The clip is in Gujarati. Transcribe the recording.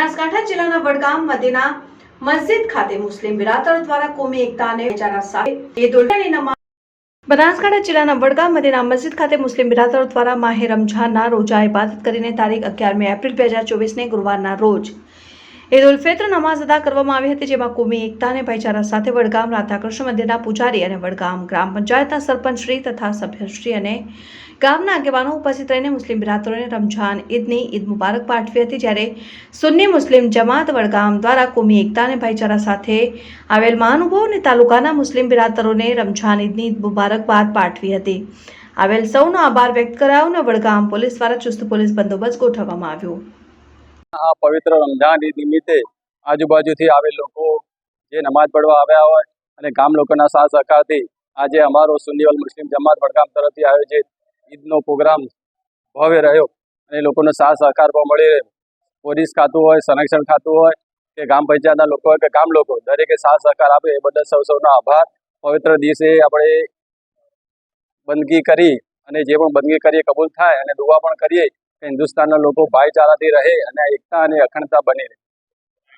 બનાસકાંઠા જિલ્લાના વડગામ મધ્યના મસ્જિદ ખાતે મુસ્લિમ બિરાદરો દ્વારા કોમી એકતા વિચારા સાથે ઈદ ઉલ બનાસકાંઠા જિલ્લાના વડગામ મદીના મસ્જિદ ખાતે મુસ્લિમ બિરાદરો દ્વારા માહે રમઝાનના રોજા ઇબાદત કરીને તારીખ અગિયારમી એપ્રિલ બે હજાર ચોવીસને ગુરુવારના રોજ ઈદ ઉલ ફિત્ર નમાઝ અદા કરવામાં આવી હતી, જેમાં કોમી એકતા અને ભાઈચારા સાથે વડગામ રાધાકૃષ્ણ મંદિરના પૂજારી અને વડગામ ગ્રામ પંચાયતના સરપંચશ્રી તથા સભ્યશ્રી અને ગામના આગેવાનો ઉપસ્થિત રહીને મુસ્લિમ બિરાદરોને રમઝાન ઈદની ઈદ મુબારક પાઠવી હતી, જ્યારે સુન્ની મુસ્લિમ જમાત વડગામ દ્વારા કોમી એકતા અને ભાઈચારા સાથે આવેલ મહાનુભાવો અને તાલુકાના મુસ્લિમ બિરાદરોને રમઝાન ઈદની ઈદ મુબારકબાદ પાઠવી હતી. આવેલ સૌનો આભાર વ્યક્ત કરાયો અને વડગામ પોલીસ દ્વારા ચુસ્ત પોલીસ બંદોબસ્ત ગોઠવવામાં આવ્યો. આ પવિત્ર રમઝાન ઈદ નિમિત્તે આજુબાજુથી આવેલ લોકો જે નમાઝ પડવા આવ્યા હોય અને ગામ લોકોના સાથ સહકારથી આજે અમારો સુન્ની મુસ્લિમ જમાત વડગામ તરફથી આયોજિત ઈદનો પ્રોગ્રામ ભવ્ય રહ્યો. અને લોકોનો સાથ સહકાર પણ મળી રહ્યો પોલીસ ખાતું હોય, સંરક્ષણ ખાતું હોય કે ગામ પંચાયતના લોકો હોય કે ગામ લોકો, દરેકે સાથ સહકાર આપે. એ બદલ સૌ સૌનો આભાર. પવિત્ર દિવસે આપણે બંદગી કરી અને જે પણ બંદગી કરીએ કબૂલ થાય અને દુવા પણ કરીએ. હિન્દુસ્તાનના લોકો ભાઈચારાથી રહે અને એકતા અને અખંડતા બની રહે.